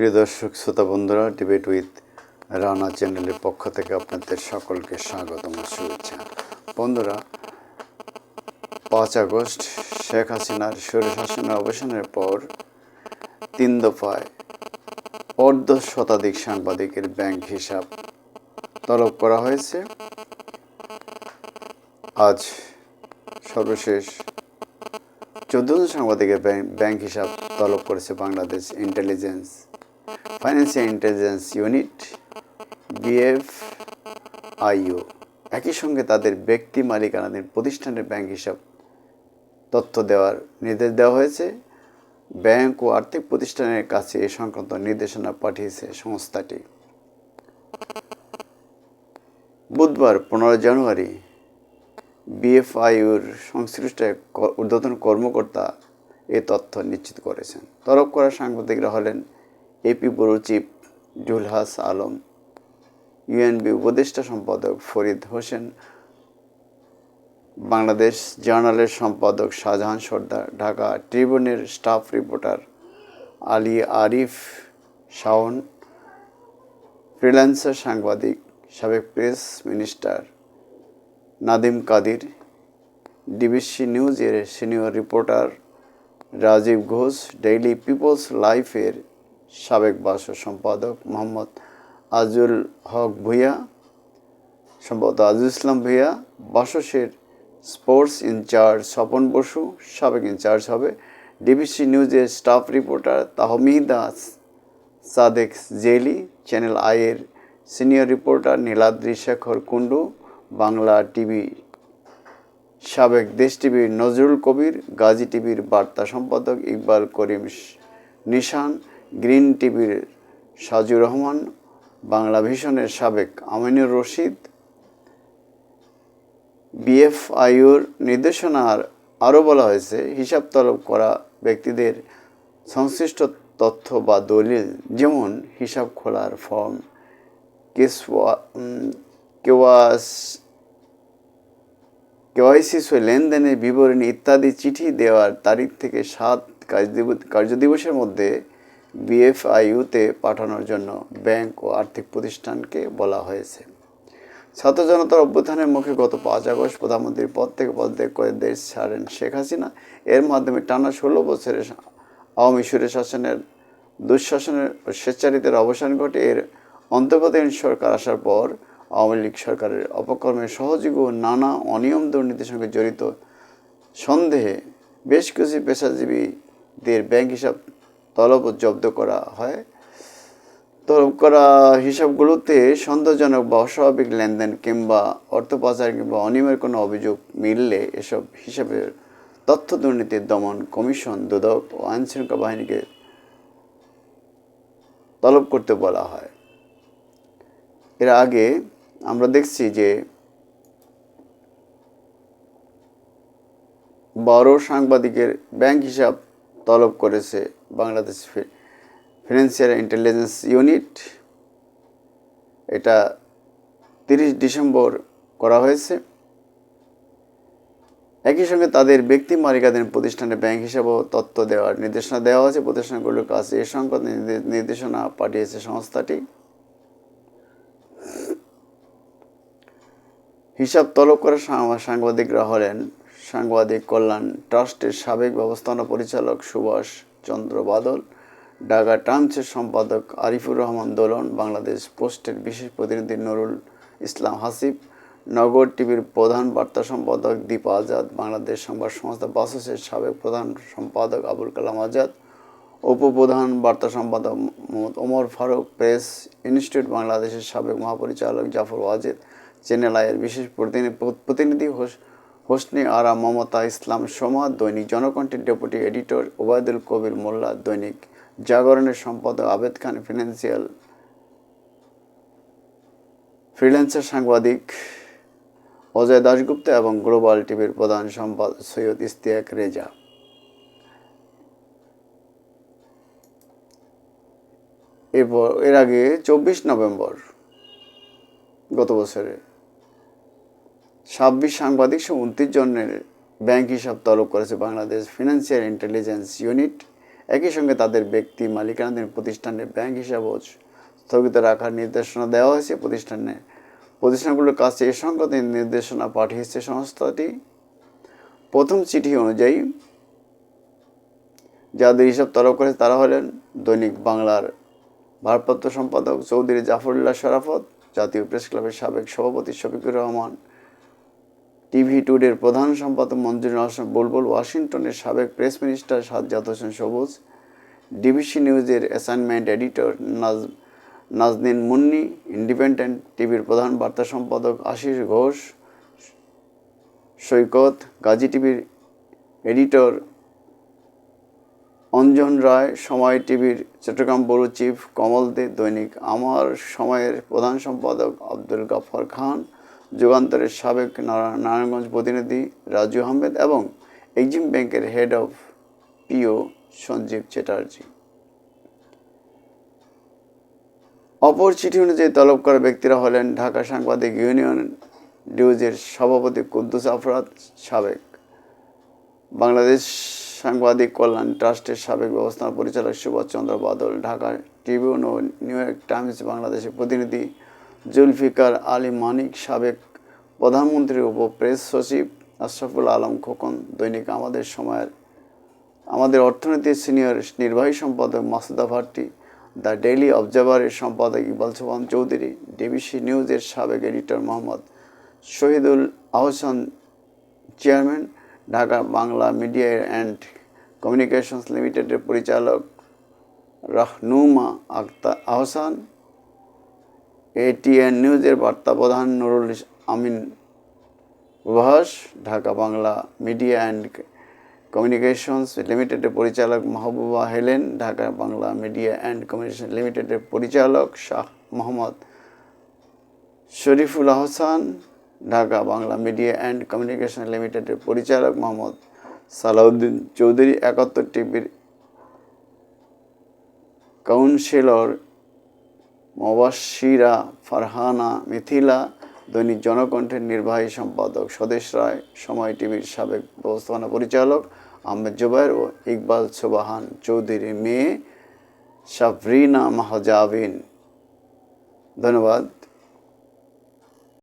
প্রিয় দর্শক, শ্রোতা বন্ধুরা ডিবেট উইথ রানা চ্যানেলের পক্ষ থেকে আপনাদের সকলকে স্বাগতম শুভেচ্ছা। বন্ধুরা, পাঁচ আগস্ট, শেখ হাসিনার স্বৈরশাসনের অবসানের পর তিন দফায় অর্ধ শতাধিক সাংবাদিকের ব্যাংক হিসাব তলব করা হয়েছে। আজ সর্বশেষ চোদ্দজন সাংবাদিকের ব্যাংক হিসাব তলব করেছে Bangladesh intelligence financial intelligence unit BF IU একই সঙ্গে তাদের ব্যক্তি মালিকানাধীন প্রতিষ্ঠানের ব্যাংক হিসাব তথ্য দেওয়ার নির্দেশ দেওয়া হয়েছে। ব্যাংক ও আর্থিক প্রতিষ্ঠানের কাছে এ সংক্রান্ত নির্দেশনা পাঠিয়েছে সংস্থাটি। বুধবার পনেরো জানুয়ারি বিএফআইউর সংশ্লিষ্ট এক ঊর্ধ্বতন কর্মকর্তা এ তথ্য নিশ্চিত করেছেন। তরফ করা সাংবাদিকরা হলেন AP chief Zulhas Alam UNB উপদেষ্টা সম্পাদক ফরিদ হোসেন বাংলাদেশ জার্নালের সম্পাদক Shahjahan Sardar Dhaka ট্রিবিউনের staff reporter Ali Arif Shaon freelancer সাংবাদিক সাবেক press minister Nadim Kadir DBC নিউজের senior reporter Rajib Ghosh daily people's লাইফের সাবেক ভাষ্য সম্পাদক মোহাম্মদ আজুল হক ভূঁইয়া, সম্ভবত আজিজ ইসলাম ভূঁইয়া, বাসসের স্পোর্টস ইনচার্জ স্বপন বসু, সাবেক ইনচার্জ হবে ডিবিসি নিউজের staff reporter Tahmida Sadek Jely channel আইয়ের senior reporter Niladri Shekhar Kundu, Bangla TV, সাবেক দেশ টিভির নজরুল কবির, গাজী টিভির বার্তা সম্পাদক ইকবাল করিম নিশান গ্রিন টিভির সাজুর রহমান, বাংলা ভিশনের সাবেক আমিনুর রশিদ, বিএফআইউর নির্দেশনার আরও বলা হয়েছে, হিসাব তলব করা ব্যক্তিদের সংশ্লিষ্ট তথ্য বা দলিল, যেমন হিসাব খোলার ফর্ম কেওয়াস, কেওয়াইসি লেনদেনের বিবরণী ইত্যাদি চিঠি দেওয়ার তারিখ থেকে সাত কার্যদিব- কার্যদিবসের মধ্যে বিএফআইউতে পাঠানোর জন্য ব্যাংক ও আর্থিক প্রতিষ্ঠানকে বলা হয়েছে। ছাত্র জনতার অভ্যুত্থানের মুখে গত পাঁচ আগস্ট প্রধানমন্ত্রীর পদ থেকে পদত্যাগ করে দেশ ছাড়েন শেখ হাসিনা। এর মাধ্যমে টানা ষোলো বছরের আওয়ামী সুরের শাসনের দুঃশাসনের স্বেচ্ছারিতের অবসান ঘটে। এর অন্তর্গতহীন সরকার আসার পর আওয়ামী লীগ সরকারের অপকর্মের সহযোগী ও নানা অনিয়ম দুর্নীতির সঙ্গে জড়িত সন্দেহে বেশ কিছু পেশাজীবীদের ব্যাংক হিসাব তলব জব্দ করা হয়। তলব করা হিসাবগুলোতে সন্দেহজনক বা অস্বাভাবিক লেনদেন কিংবা অর্থ পাচার কিংবা অনিয়মের কোনো অভিযোগ মিললে এসব হিসাবের তথ্য দুর্নীতির দমন কমিশন, দুদক ও আইনশৃঙ্খলা বাহিনীকে তলব করতে বলা হয়। এর আগে আমরা দেখছি যে বড় সাংবাদিকের ব্যাংক হিসাব তলব করেছে বাংলাদেশ ফিনান্সিয়াল ইন্টেলিজেন্স ইউনিট, এটা তিরিশ ডিসেম্বর করা হয়েছে। একই সঙ্গে তাদের ব্যক্তি মালিকাধীন প্রতিষ্ঠানের ব্যাংক হিসাবেও তথ্য দেওয়ার নির্দেশনা দেওয়া হয়েছে। প্রতিষ্ঠানগুলোর কাছে এ সংক্রান্ত নির্দে- নির্দেশনা পাঠিয়েছে সংস্থাটি। হিসাব তলব করা সাংবাদিকরা হলেন সাংবাদিক কল্যাণ ট্রাস্টের সাবেক ব্যবস্থাপনা পরিচালক সুভাষ চন্দ্র বাদল, ঢাকা টাইমসের সম্পাদক আরিফুর রহমান দোলন, বাংলাদেশ পোস্টের বিশেষ প্রতিনিধি নুরুল ইসলাম হাসিব, নগর টিভির প্রধান বার্তা সম্পাদক দীপা আজাদ, বাংলাদেশ সংবাদ সংস্থা বাসসের সাবেক প্রধান সম্পাদক আবুল কালাম আজাদ, উপপ্রধান বার্তা সম্পাদক মোহাম্মদ ওমর ফারুক, প্রেস ইনস্টিটিউট বাংলাদেশের সাবেক মহাপরিচালক জাফর ওয়াজেদ চ্যানেল আয়ের বিশেষ প্রতিনিধি প্রতিনিধি হোসনি আরা মমতা ইসলাম সোমা, দৈনিক জনকণ্ঠের ডেপুটি এডিটর ওবায়দুল কবির মোল্লা, দৈনিক জাগরণের সম্পাদক আবেদ খান, ফিনান্সিয়াল ফ্রিল্যান্সার সাংবাদিক অজয় দাশগুপ্ত এবং গ্লোবাল টিভির প্রধান সম্পাদক সৈয়দ ইস্তিয়াক রেজা। এরপর, এর আগে চব্বিশ নভেম্বর গত বছরে ছাব্বিশ সাংবাদিক সহ উনত্রিশ জনের ব্যাংক হিসাব তলব করেছে বাংলাদেশ ফিনান্সিয়াল ইন্টেলিজেন্স ইউনিট। একই সঙ্গে তাদের ব্যক্তি মালিকানাধীন প্রতিষ্ঠানের ব্যাংক হিসাবও স্থগিত রাখার নির্দেশনা দেওয়া হয়েছে। প্রতিষ্ঠানে প্রতিষ্ঠানগুলোর কাছে এ সংক্রান্ত নির্দেশনা পাঠিয়েছে সংস্থাটি। প্রথম চিঠি অনুযায়ী যাদের হিসাব তলব করেছে তারা হলেন দৈনিক বাংলার ভারপ্রাপ্ত সম্পাদক চৌধুরী জাফরুল্লাহ শরাফত জাতীয় প্রেস ক্লাবের সাবেক সভাপতি শফিকুর রহমান টিভি টুডের প্রধান সম্পাদক মঞ্জুর বুলবুল, ওয়াশিংটনের সাবেক press minister Sajjad Hossain Sabuj, DBC নিউজের assignment editor Naz, Naznin Munni, independent টিভির প্রধান বার্তা সম্পাদক আশিস ঘোষ, সৈকত, গাজী টিভির এডিটর অঞ্জন রায়, সময় টিভির চট্টগ্রাম ব্যুরো চিফ কমল দে, দৈনিক আমার সময়ের প্রধান সম্পাদক আব্দুল গাফর খান যুগান্তরের সাবেক নারা- নারায়ণগঞ্জ প্রতিনিধি রাজু আহমেদ এবং এক্সিম ব্যাংকের head of PO Sanjib Chatterjee. অপর চিঠি অনুযায়ী তলব করা ব্যক্তিরা হলেন ঢাকা সাংবাদিক ইউনিয়ন ডিউজের সভাপতি কুদ্দুস আফরাদ সাবেক। বাংলাদেশ সাংবাদিক কল্যাণ ট্রাস্টের সাবেক ব্যবস্থাপনা পরিচালক সুভাষচন্দ্র বাদল, ঢাকা ট্রিবিউন ও নিউ ইয়র্ক টাইমস বাংলাদেশের প্রতিনিধি জুলফিকার আলী মানিক সাবেক প্রধানমন্ত্রীর উপ প্রেস সচিব আশরাফুল আলম খোকন, দৈনিক আমাদের সময়ের, আমাদের অর্থনীতির সিনিয়র নির্বাহী সম্পাদক মাসুদা ভাট্টি, দ্য ডেইলি অবজারভারের সম্পাদক ইকবাল সোহান চৌধুরী, ডিবিসি নিউজের সাবেক editor Mohammad Shahidul Ahsan chairman, Dhaka Bangla media and communications লিমিটেডের পরিচালক রাহনুমা আক্তার আহসান এটিএন নিউজের বার্তা প্রধান Nurul Amin Pravash Dhaka Bangla media and communications লিমিটেডের পরিচালক Mahbuba Helen, Dhaka Bangla media and communication লিমিটেডের পরিচালক Shah Mohammad Shariful Ahsan, Dhaka Bangla media and communication লিমিটেডের পরিচালক মোহাম্মদ সালাউদ্দিন চৌধুরী, একাত্তর টিভির কাউন্সিলর মবাসিরা ফারহানা, মিথিলা, দৈনিক জনকণ্ঠের নির্বাহী সম্পাদক স্বদেশ রায়, সময় টিভির সাবেক ব্যবস্থাপনা পরিচালক আহমেদ জুবাইর ও ইকবাল সোবাহান চৌধুরী মেয়ে সাবরিনা মাহজাবিন। ধন্যবাদ।